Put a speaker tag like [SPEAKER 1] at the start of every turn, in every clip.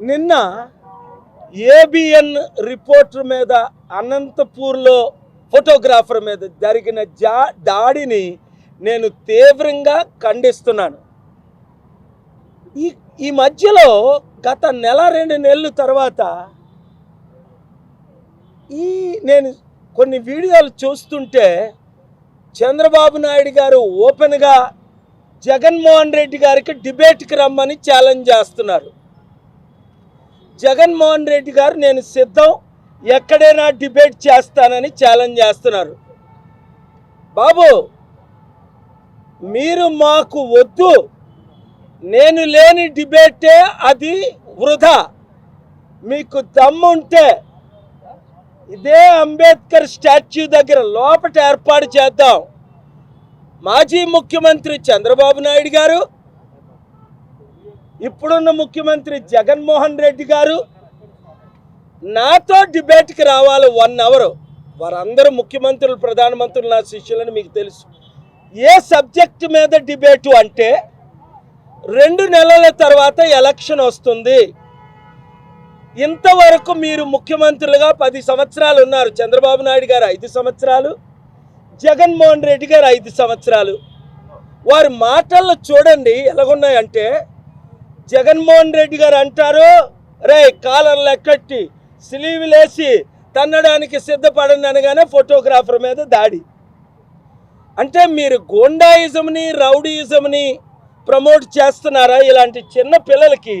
[SPEAKER 1] నిన్న ABN reporter మీద అనంతపూర్లో ఫోటోగ్రాఫర్ మీద జరిగిన జా దాడిని నేను తీవ్రంగా ఖండిస్తున్నాను. ఈ ఈ మధ్యలో గత నెల రెండు నెలల తర్వాత ఈ నేను కొన్ని వీడియోలు చూస్తుంటే చంద్రబాబు నాయుడు గారు ఓపెన్గా జగన్మోహన్ రెడ్డి గారికి డిబేట్కి రమ్మని ఛాలెంజ్ చేస్తున్నారు. జగన్మోహన్ రెడ్డి గారు నేను సిద్ధం ఎక్కడైనా డిబేట్ చేస్తానని ఛాలెంజ్ చేస్తున్నారు. బాబు మీరు మాకు వద్దు. నేను లేని డిబేటే అది వృధా. మీకు దమ్ముంటే ఇదే అంబేద్కర్ స్టాచ్యూ దగ్గర లోపట ఏర్పాటు చేద్దాం. మాజీ ముఖ్యమంత్రి చంద్రబాబు నాయుడు గారు ఇప్పుడున్న ముఖ్యమంత్రి జగన్మోహన్ రెడ్డి గారు నాతో డిబేట్కి రావాలి వన్ అవర్ వారందరూ ముఖ్యమంత్రులు ప్రధానమంత్రులు నా శిష్యులని మీకు తెలుసు. ఏ సబ్జెక్ట్ మీద డిబేటు అంటే రెండు నెలల తర్వాత ఎలక్షన్ వస్తుంది. ఇంతవరకు మీరు ముఖ్యమంత్రులుగా పది సంవత్సరాలు ఉన్నారు. చంద్రబాబు నాయుడు గారు ఐదు సంవత్సరాలు జగన్మోహన్ రెడ్డి గారు ఐదు సంవత్సరాలు. వారి మాటల్లో చూడండి ఎలాగున్నాయంటే జగన్మోహన్ రెడ్డి గారు అంటారు రే కాలర్లు ఎక్కట్టి స్లీవ్లేసి తన్నడానికి సిద్ధపడండి అనగానే ఫోటోగ్రాఫర్ మీద దాడి. అంటే మీరు గోండాయిజంని రౌడీయిజంని ప్రమోట్ చేస్తున్నారా? ఇలాంటి చిన్న పిల్లలకి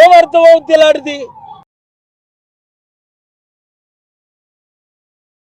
[SPEAKER 1] ఏం అర్థమవుద్ది ఇలాంటిది?